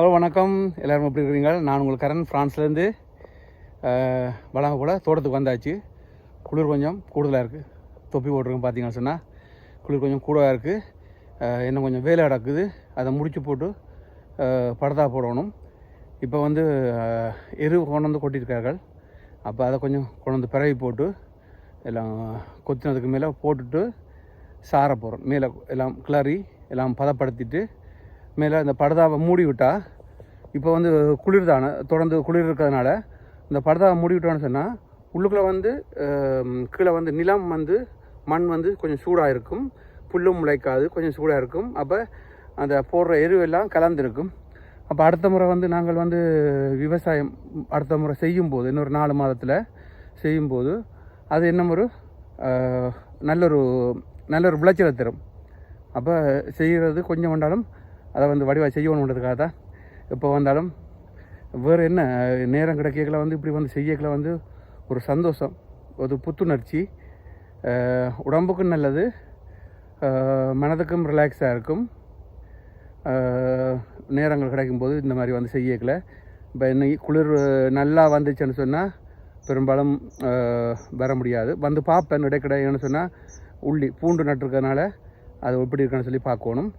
Hello வணக்கம். எல்லாரும் எப்படி இருக்கிறீங்க? நான் உங்களுக்கு கரண். ஃப்ரான்ஸ்லேருந்து வளங்க கூட தோட்டத்துக்கு வந்தாச்சு. குளிர் கொஞ்சம் கூடுதலாக இருக்குது தொப்பி போட்டிருக்கேன் பார்த்தீங்கன்னு சொன்னால் குளிர் கொஞ்சம் கூடவாக இருக்குது இன்னும் கொஞ்சம் வேலை நடக்குது. அதை முடிச்சு போட்டு படத்தா படுதா போடணும். இப்போ வந்து எரு கொண்டு வந்து கொட்டியிருக்கார்கள். அப்போ அதை கொஞ்சம் கொண்டு வந்து பிறவி போட்டு எல்லாம் கொத்தினதுக்கு மேலே போட்டுட்டு சார போகிறோம் மேலே எல்லாம் கிளறி எல்லாம் பதப்படுத்திட்டு மேலே இந்த படதாவை மூடி விட்டால் இப்போ வந்து குளிர் தானே தொடர்ந்து குளிர் இருக்கிறதுனால இந்த படதாவை மூடி விட்டோன்னு சொன்னால் உள்ளுக்குள்ளே வந்து கீழே வந்து நிலம் வந்து மண் வந்து கொஞ்சம் சூடாக இருக்கும் புல்லும் முளைக்காது கொஞ்சம் சூடாக இருக்கும் அப்போ அந்த போடுற எருவெல்லாம் கலந்துருக்கும். அப்போ அடுத்த முறை வந்து நாங்கள் வந்து விவசாயம் அடுத்த முறை செய்யும்போது இன்னொரு நாலு மாதத்தில் செய்யும்போது அது என்ன ஒரு நல்லொரு நல்ல ஒரு விளைச்சலை தரும். அப்போ செய்கிறது கொஞ்சம் வந்தாலும் அதை வந்து வடிவாக செய்யணுன்றதுக்காக தான் இப்போ வந்தாலும் வேறு என்ன நேரம் கிடைக்கல வந்து இப்படி வந்து செய்யக்கல வந்து ஒரு சந்தோஷம் ஒரு புத்துணர்ச்சி உடம்புக்கும் நல்லது மனதுக்கும் ரிலாக்ஸாக இருக்கும். நேரங்கள் கிடைக்கும்போது இந்த மாதிரி வந்து செய்யக்கல இப்போ இன்னைக்கு குளிர் நல்லா வந்துச்சுன்னு சொன்னால் பெரும்பாலும் வர முடியாது. வந்து பார்ப்பேன் இடைக்கிடையன்னு சொன்னால் உள்ளி பூண்டு நட்டுருக்கனால அது எப்படி இருக்குன்னு சொல்லி பார்க்கணும்.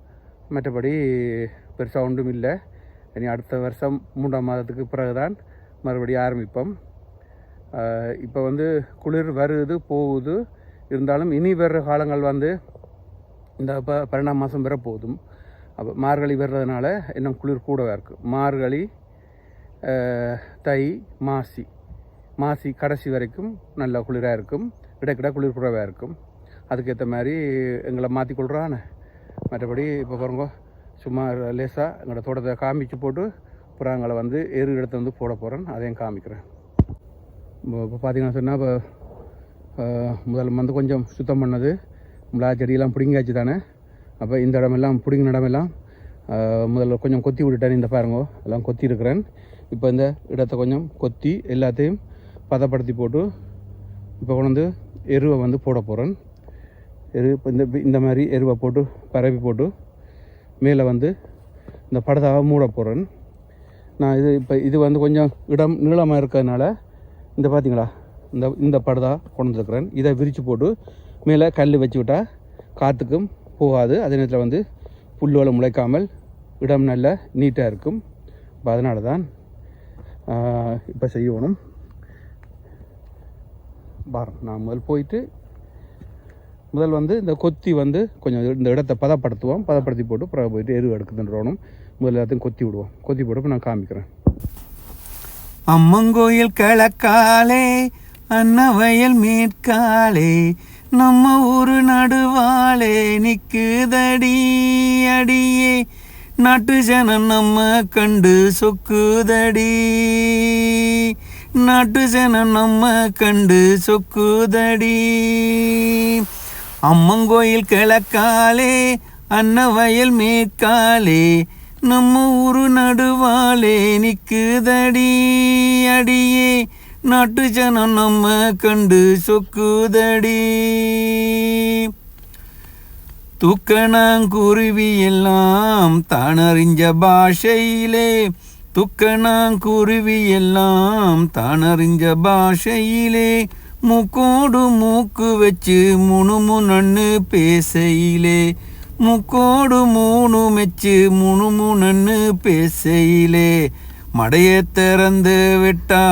மற்றபடி பெருசாக ஒன்றும் இல்லை. இனி அடுத்த வருஷம் மூன்றாம் மாதத்துக்கு பிறகுதான் மறுபடியும் ஆரம்பிப்போம். இப்போ வந்து குளிர் வருது போகுது. இருந்தாலும் இனி வர்ற காலங்கள் வந்து இந்த இப்போ பன்னெண்டாம் மாதம் வர போதும். அப்போ மார்கழி வர்றதுனால இன்னும் குளிர் கூடவே இருக்குது மார்கழி தை மாசி. மாசி கடைசி வரைக்கும் நல்ல குளிராக இருக்கும். இடைக்கிட குளிர் கூடவே இருக்கும். அதுக்கேற்ற மாதிரி எங்களை மாற்றிக்கொள்கிறான்னு மற்றபடி இப்போ பாருங்க சும்மா லேசாக எங்களோட தோட்டத்தை காமிச்சு போட்டு புறாங்களை வந்து எரு இடத்த வந்து போட போகிறேன் அதையும் காமிக்கிறேன். இப்போ பார்த்தீங்கன்னா சொன்னால் இப்போ முதல்ல வந்து கொஞ்சம் சுத்தம் பண்ணது மிளகா செடியெல்லாம் பிடுங்கியாச்சு தானே? அப்போ இந்த இடமெல்லாம் பிடுங்கின இடமெல்லாம் முதல்ல கொஞ்சம் கொத்தி விட்டுட்டேன். இந்த பாருங்க எல்லாம் கொத்தி இருக்கிறேன் இப்போ இந்த இடத்த கொஞ்சம் கொத்தி எல்லாத்தையும் பதப்படுத்தி போட்டு இப்போ கொண்டு வந்து எருவை வந்து போட போகிறேன் எரு இப்போ இந்த இந்த மாதிரி எருவை போட்டு பரவி போட்டு மேலே வந்து இந்த படதாவை மூட போகிறேன் நான் இது இப்போ இது வந்து கொஞ்சம் இடம் நீளமாக இருக்கிறதுனால இந்த பார்த்தீங்களா இந்த இந்த படதா கொண்டு இதை விரித்து போட்டு மேலே கல் வச்சு விட்டால் காற்றுக்கும் போகாது. அதே நேரத்தில் வந்து புல்லுவலை முளைக்காமல் இடம் நல்ல நீட்டாக இருக்கும். இப்போ அதனால தான் இப்போ செய்யணும். பாரம் நான் முதல் போயிட்டு முதல் வந்து இந்த கொத்தி வந்து கொஞ்சம் இந்த இடத்த பதப்படுத்துவோம். பதப்படுத்தி போட்டு பிறகு போயிட்டு எருவு எடுக்குதுன்றோனும். முதல்ல எல்லாத்தையும் கொத்தி விடுவோம். கொத்தி போட்டு நான் காமிக்கிறேன். அம்மங்கோயில் கிழக்காலே அன்னவயல் மேற்காலே நம்ம ஊரு நடுவாளே நிக்குதடி அடியே நாட்டு ஜனம் நம்ம கண்டு சொக்குதடி. நாட்டு ஜனம் நம்ம கண்டு சொக்குதடி. அம்மங்கோயில் கிழக்காலே அன்னவயல் மேற்காலே நம்ம ஊரு நடுவாலே நிக்குதடி அடியே. நாட்டு ஜனம் நம்ம கண்டு சொக்குதடி. துக்கணாங்குருவி எல்லாம் தானறிஞ்ச பாஷையிலே துக்கணாங்குருவி எல்லாம் தானறிஞ்ச பாஷையிலே மூக்கோடு மூக்கு வச்சு முணுமுனன்னு பேசையிலே. முக்கோடு மூணு மெச்சு முணுமுனன்னு பேசையிலே. மடையை திறந்து விட்டா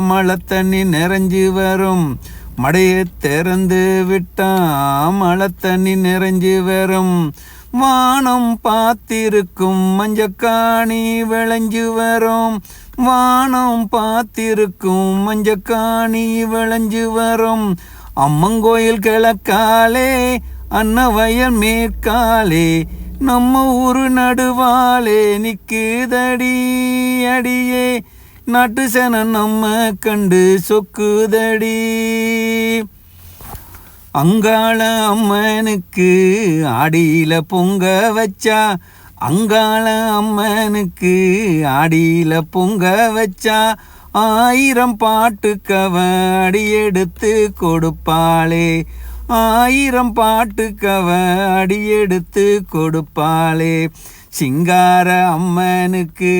மழை தண்ணி நிறைஞ்சு வரும். மடையை திறந்து விட்டா மழை தண்ணி நிறைஞ்சு வரும். வானம் பார்த்திருக்கும் மஞ்சக்காணி விளைஞ்சு வரும். வானம் பார்த்திருக்கும் மஞ்சக்காணி விளைஞ்சு வரும். அம்மங்கோயில் கிழக்காலே அன்னவயல் மேற்காலே நம்ம ஊரு நடுவாலே நிக்குதடி அடியே. நாட்டு சனம் நம்ம கண்டு சொக்குதடி. அங்காள அம்மனுக்கு அடியில பொங்க வச்சா அங்காள அம்மனுக்கு ஆடியில பொங்க வச்சா ஆயிரம் பாட்டுக்கவ அடி எடுத்து கொடுப்பாளே. ஆயிரம் பாட்டுக்கவ அடி எடுத்து கொடுப்பாளே. சிங்கார அம்மனுக்கு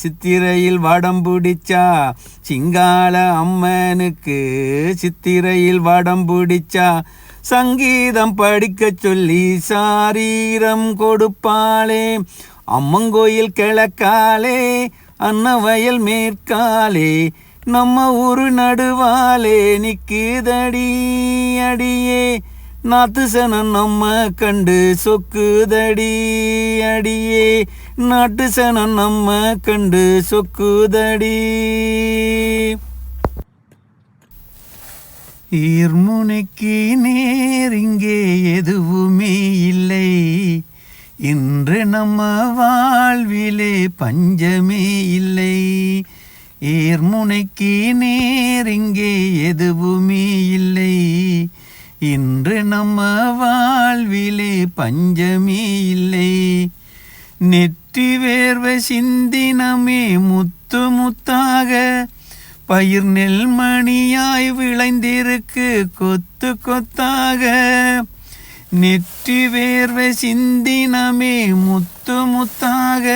சித்திரையில் வடம் பிடிச்சா சிங்கால அம்மனுக்கு சித்திரையில் வடம் பிடிச்சா சங்கீதம் படிக்க சொல்லி சாரீரம் கொடுப்பாளே. அம்மங்கோயில் கிழக்காலே அன்னவயல் மேற்காலே நம்ம ஊரு நடுவாலே நிக்குதடி அடியே. நாத்து சனம் நம்ம கண்டு சொக்குதடி அடியே. நாட்டு சனம் நம்ம கண்டு சொக்குதடி. ஈர்முனைக்கு நேர் இங்கே எதுவுமே இல்லை. இன்று நம்ம வாழ்விலே பஞ்சமே இல்லை. ஏர்முனைக்கு நேர் இங்கே எதுவுமே இல்லை. இன்று நம்ம வாழ்விலே பஞ்சமே இல்லை. நெற்றி வேர்வை சிந்தினமே முத்து முத்தாக பயிர் நெல்மணியாய் விளைந்திருக்கு கொத்து கொத்தாக. நெற்றி வேர்வை சிந்தினமே முத்து முத்தாக.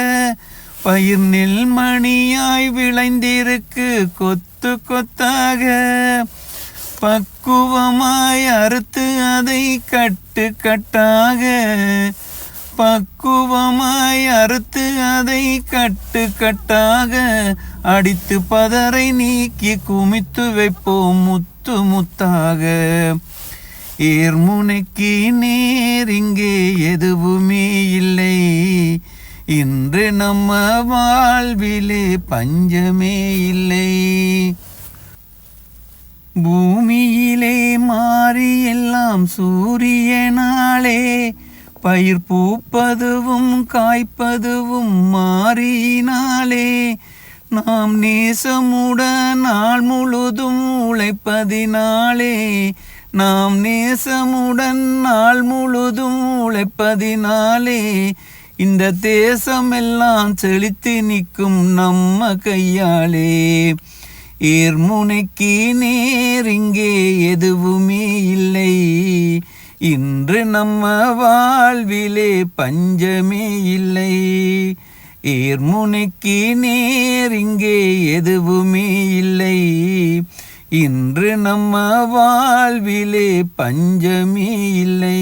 பயிர் நெல்மணியாய் விளைந்திருக்கு கொத்து கொத்தாக. பக்குவமாய் அறுத்து அதை கட்டு கட்டாக. பக்குவமாய் அறுத்து அதை கட்டு கட்டாக அடித்து பதரை நீக்கி குமித்து வைப்போம் முத்து முத்தாக. ஏர்முனைக்கு நேர் இங்கே எதுவுமே இல்லை. இன்று நம்ம வாழ்விலே பஞ்சமே இல்லை. பூமியிலே மாறி எல்லாம் சூரியனாலே பயிர் பூப்பதுவும் காய்ப்பதுவும் மாறினாலே நாம் நேசமுடன் நாள் முழுதும் உழைப்பதினாலே நாம் நேசமுடன் நாள் முழுதும் உழைப்பதினாலே இந்த தேசமெல்லாம் செழித்து நிற்கும் நம்ம கையாலே. ஏர்முனைக்கு நேர் இங்கே எதுவுமே இல்லை. இன்று நம்ம வாழ்விலே பஞ்சமே இல்லை. ஏர்முனைக்கு நேர் இங்கே எதுவுமே இல்லை. இன்று நம்ம வாழ்விலே பஞ்சமே இல்லை.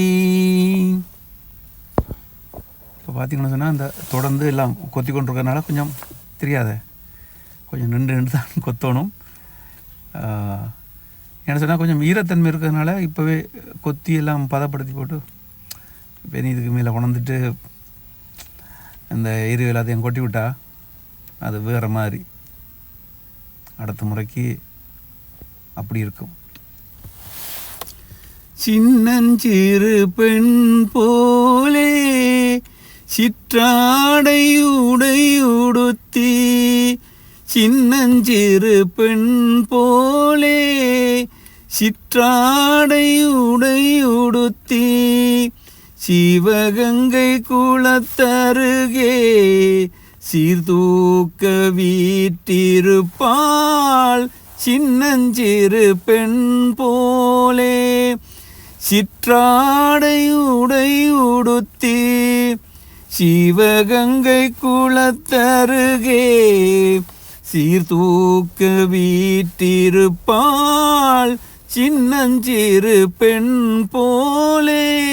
இப்போ பார்த்தீங்கன்னு சொன்னால் இந்த தொடர்ந்து எல்லாம் கொத்தி கொண்டிருக்கிறதுனால கொஞ்சம் தெரியாத கொஞ்சம் நின்று நின்று தான் கொத்தணும். என்ன சொன்னால் கொஞ்சம் ஈரத்தன்மை இருக்கிறதுனால இப்போவே கொத்தி எல்லாம் பதப்படுத்தி போட்டு இப்போ இதுக்கு மேலே கொண்டுட்டு இந்த எரிவு எல்லாத்தையும் கொட்டி விட்டா அது வேறு மாதிரி. அடுத்த முறைக்கு அப்படி இருக்கும். சின்னஞ்சிறு பெண் போலே சிற்றாடை உடை உடுத்தி சின்னஞ்சிறு பெண் போலே சிற்றாடை உடை உடுத்தி சிவகங்கை குளத்தருகே சீர்தூக்க வீட்டிருப்பாள் சின்னஞ்சிறு பெண் போலே. சிற்றாடை உடை உடுத்தி சிவகங்கை குளத்தருகே சீர்தூக்க வீட்டிருப்பாள் சின்னஞ்சிறு பெண் போலே.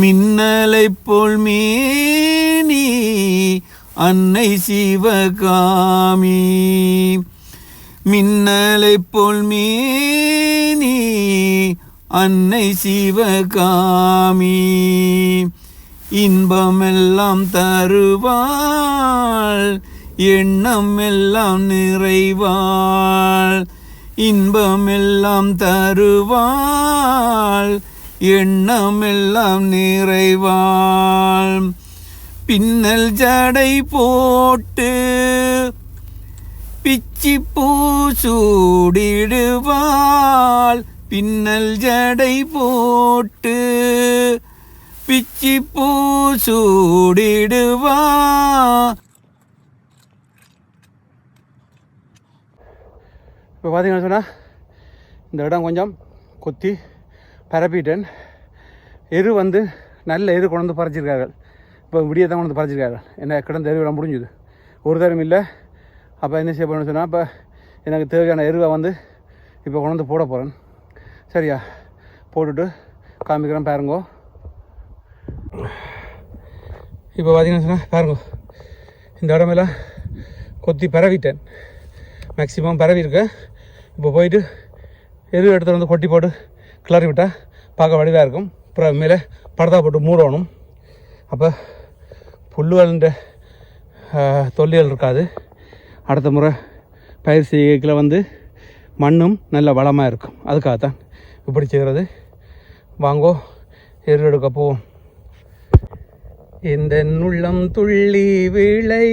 மின்னலை போல் மேனி அன்னை சிவகாமி. மின்னலை போல் மேனி அன்னை சிவகாமி. இன்பமெல்லாம் தருவாள் எண்ணம் எல்லாம் நிறைவாள் இன்பமெல்லாம் தருவாள் எண்ணமெல்லாம் நிறைவாள். பின்னல் ஜடை போட்டு பிச்சி பூ சூடிடுவாள் பின்னல் ஜடை போட்டு பிச்சி பூ சூடிடுவா இப்போ பார்த்தீங்கன்னு சொன்னால் இந்த இடம் கொஞ்சம் கொத்தி பரப்பிட்டேன். எரு வந்து நல்ல எரு கொண்டு வந்து பறிச்சிருக்கார்கள். இப்போ விடிய தான் கொண்டு வந்து பறிச்சிருக்கார்கள். என்ன கிடந்த எருவெல்லாம் முடிஞ்சுது. ஒரு தரம் இல்லை. அப்போ என்ன செய்ய போகணும்னு சொன்னால் இப்போ எனக்கு தேவையான எருவை வந்து இப்போ கொண்டு வந்து போட போகிறேன் சரியா? போட்டுட்டு காமிக்கிறேன் பாருங்கோ. இப்போ பார்த்தீங்கன்னு சொன்னால் பாருங்கோ. இந்த இடமெல்லாம் கொத்தி பரவிட்டேன். மேக்சிமம் பரவி இருக்கேன் இப்போ போயிட்டு எரு இடத்துல வந்து கொட்டி போட்டு கிளறி விட்டால் பார்க்க வடிவாக இருக்கும். அப்புறம் மேலே படத்தா போட்டு மூடணும். அப்போ புல்லுவல்ன்ற தொல்லியல் இருக்காது. அடுத்த முறை பயிர் செய்யக்கில் வந்து மண்ணும் நல்ல வளமாக இருக்கும். அதுக்காகத்தான் இப்படி செய்கிறது வாங்கோ எரு எடுக்க போவோம். இந்த உள்ளம் துள்ளி விளையாடுவதும்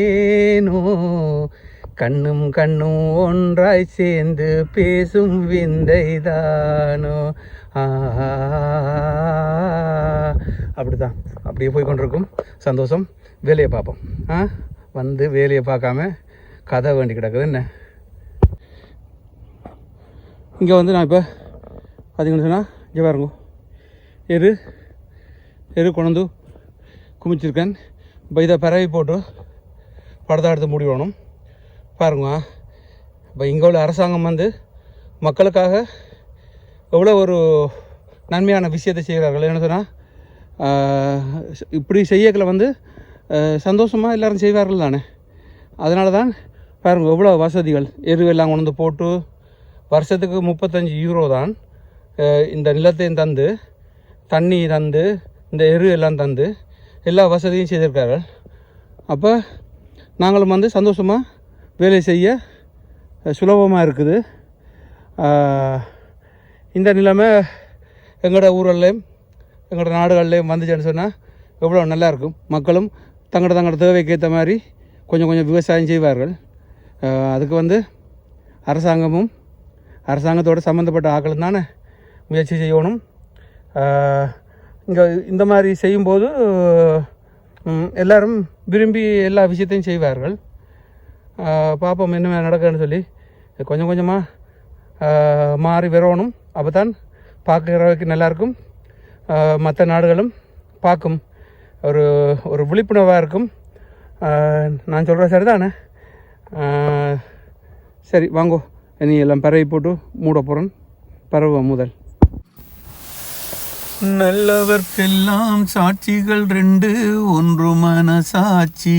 ஏனோ கண்ணும் கண்ணும் ஒன்றாய் சேர்ந்து பேசும் விந்தைதானோ? ஆஹா. அப்படிதான். அப்படியே போய் கொண்டிருக்கும். சந்தோஷம். வேலையை பார்ப்போம். ஆ வந்து வேலையை பார்க்காம கதை வேண்டி கிடக்குது. என்ன? இங்கே வந்து நான் இப்போ பார்த்தீங்கன்னு சொன்னால் இங்கே பாருங்க. எரு எரு கொண்டு குமிச்சிருக்கேன். இப்போ இதை பரவி போட்டு படத்தை எடுத்து முடிவணும் பாருங்க. இப்போ இங்கே உள்ள அரசாங்கம் வந்து மக்களுக்காக எவ்வளோ ஒரு நன்மையான விஷயத்தை செய்கிறார்கள். என்ன சொன்னால் இப்படி செய்யக்கில் வந்து சந்தோஷமாக எல்லோரும் செய்வார்கள் தானே? அதனால தான் பாருங்கள் எவ்வளோ வசதிகள் எருவெல்லாம் கொண்டு வந்து போட்டு வருஷத்துக்கு முப்பத்தஞ்சு யூரோ தான் இந்த நிலத்தையும் தந்து தண்ணி தந்து இந்த எரு எல்லாம் தந்து எல்லா வசதியும் செய்திருக்கார்கள் அப்போ நாங்களும் வந்து சந்தோஷமாக வேலை செய்ய சுலபமாக இருக்குது. இந்த நிலைமை எங்களோட ஊர்கள்லேயும் எங்களோட நாடுகள்லேயும் வந்துச்சுன்னு சொன்னால் எவ்வளோ நல்லாயிருக்கும் மக்களும் தங்களோட தங்களோட தேவைக்கு ஏற்ற மாதிரி கொஞ்சம் கொஞ்சம் விவசாயம் செய்வார்கள். அதுக்கு வந்து அரசாங்கமும் அரசாங்கத்தோடு சம்மந்தப்பட்ட ஆக்களும் தானே முயற்சி செய்யணும். இங்கே இந்த மாதிரி செய்யும்போது எல்லோரும் விரும்பி எல்லா விஷயத்தையும் செய்வார்கள். பார்ப்போம் என்ன நடக்குதுன்னு சொல்லி. கொஞ்சம் கொஞ்சமாக மாறி வரணும் அப்போ தான் பார்க்குறவைக்கு நல்லாயிருக்கும் மற்ற நாடுகளும் பார்க்கும். ஒரு ஒரு விழிப்புணர்வாக இருக்கும். நான் சொல்கிற சரி தானே சரி வாங்கோ. நீ எல்லாம் பறவை போட்டு மூட போகிறேன் பறவை முதல். நல்லவர்க்கெல்லாம் சாட்சிகள் ரெண்டு ஒன்று மன சாட்சி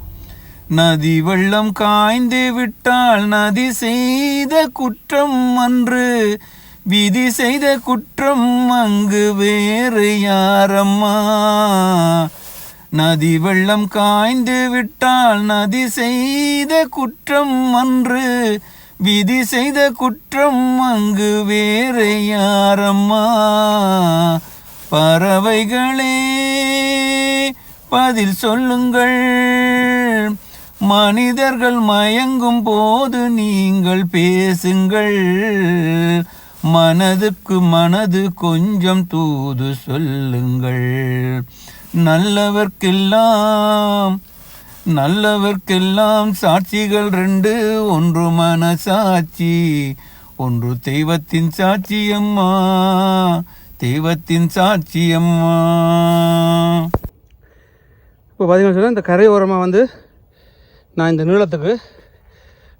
நதி வெள்ளம் காய்ந்து விட்டால் நதி செய்த குற்றம் அன்று விதி செய்த குற்றம் அங்கு வேறு யாரம்மா? நதி வெள்ளம் காய்ந்து விட்டால் நதி செய்த குற்றம் அன்று விதி செய்த குற்றம் அங்கு வேறு யாரம்மா? பறவைகளே பதில் சொல்லுங்கள். மனிதர்கள் மயங்கும் போது நீங்கள் பேசுங்கள். மனதுக்கு மனது கொஞ்சம் தூது சொல்லுங்கள். நல்லவர்க்கெல்லாம் நல்லவர்க்கெல்லாம் சாட்சிகள் ரெண்டு. ஒன்று மனசாட்சி ஒன்று தெய்வத்தின் சாட்சியம்மா தெய்வத்தின் சாட்சியம்மா இப்போ பார்த்தீங்கன்னா சொன்னால் இந்த கரையோரமாக வந்து நான் இந்த நீளத்துக்கு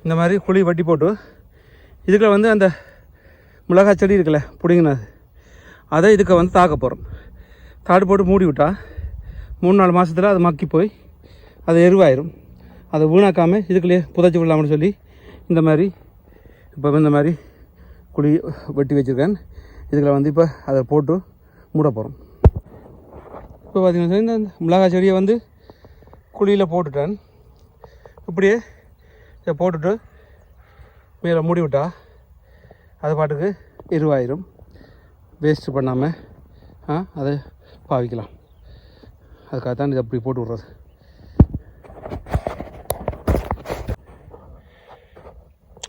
இந்த மாதிரி குழி வட்டி போட்டு இதுக்குள்ள வந்து அந்த மிளகாய் செடி இருக்குல்ல பிடிங்கினது. அதை இதுக்கு வந்து தாக்க போகிறோம் தாடு போட்டு மூடி விட்டால் மூணு நாலு மாதத்தில் அது மக்கி போய் அது எருவாயிரும். அதை வீணாக்காமல் இதுக்குள்ளேயே புதைச்சி விடலாம்னு சொல்லி இந்த மாதிரி இப்போ இந்த மாதிரி குழி வெட்டி வச்சுருக்கேன். இதுக்குள்ள வந்து இப்போ அதை போட்டு மூட போகிறோம் இப்போ பார்த்தீங்கன்னா இந்த மிளகாய் செடியை வந்து குழியில் போட்டுட்டேன். இப்படியே இதை போட்டுட்டு மேலே மூடி விட்டா அது பாட்டுக்கு எருவாயிரும் வேஸ்ட்டு பண்ணாமல் ஆ அதை பாவிக்கலாம். அதுக்காக தான் இதை அப்படி போட்டு விட்றது.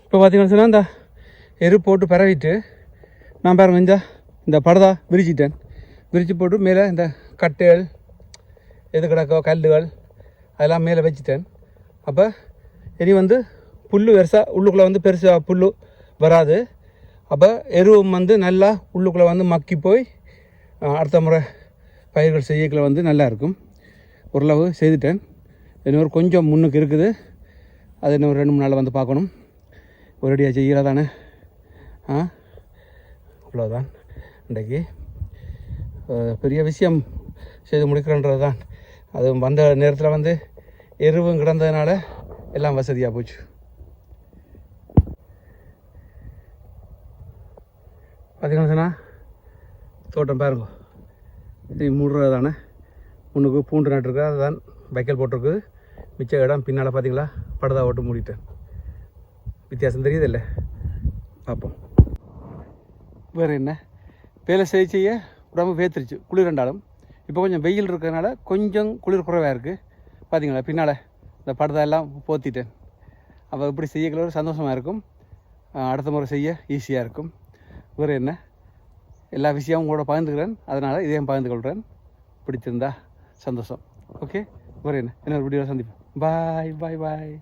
இப்போ பார்த்தீங்கன்னு சொன்னால் இந்த எரு போட்டு பரவிட்டு நான் பாருங்க இந்த இந்த படதா விரிச்சிட்டேன். விரித்து போட்டு மேலே இந்த கட்டைகள் எது கிடக்கோ கல்லுகள் அதெல்லாம் மேலே வச்சுட்டேன். அப்போ இனி வந்து புல் பெருசாக உள்ளுக்குள்ளே வந்து பெருசாக புல் வராது. அப்போ எருவும் வந்து நல்லா உள்ளுக்குள்ளே வந்து மக்கி போய் அடுத்த முறை பயிர்கள் செய்யக்குள்ள வந்து நல்லா இருக்கும். ஓரளவு செய்துட்டேன். இன்னொரு கொஞ்சம் முன்னுக்கு இருக்குது. அது இன்னும் ரெண்டு மூணு நாளில் வந்து பார்க்கணும். ஒரேடியாக செய்கிறதானே ஆ? அவ்வளோதான் இன்றைக்கு பெரிய விஷயம் செய்து முடிக்கிறன்றது தான் அது வந்த நேரத்தில் வந்து எருவும் கிடந்ததுனால எல்லாம் வசதியாக போச்சு. பார்த்தீங்கன்னா தோட்டம் பாருங்க. இது மூடுறது தானே முன்னுக்கு பூண்டு நட்டுருக்கு. அதுதான் வைக்கல் போட்டிருக்குது. மிச்ச இடம் பின்னால் பார்த்தீங்களா படுதா ஓட்டு மூடிட்டேன் வித்தியாசம் தெரியுதில்ல? பார்ப்போம் வேறு என்ன? வேலை செய்ய செய்ய உடம்பு வேத்துருச்சு. குளிர் ரெண்டாலும். இப்போ கொஞ்சம் வெயில் இருக்கிறதுனால கொஞ்சம் குளிர் குறைவாக இருக்குது பார்த்தீங்களா பின்னால் இந்த படத்தை எல்லாம் போத்திட்டேன் அப்போ இப்படி செய்யக்குள்ள ஒரு சந்தோஷமாக இருக்கும். அடுத்த முறை செய்ய ஈஸியாக இருக்கும். வேறு என்ன? எல்லா விஷயமும் கூட பகிர்ந்துக்கிறேன். அதனால் இதையும் பகிர்ந்து கொள்கிறேன் பிடிச்சிருந்தா சந்தோஷம். ஓகே வேறு என்ன? இன்னொரு வீடியோவில் சந்திப்பேன் பாய் பாய் பாய்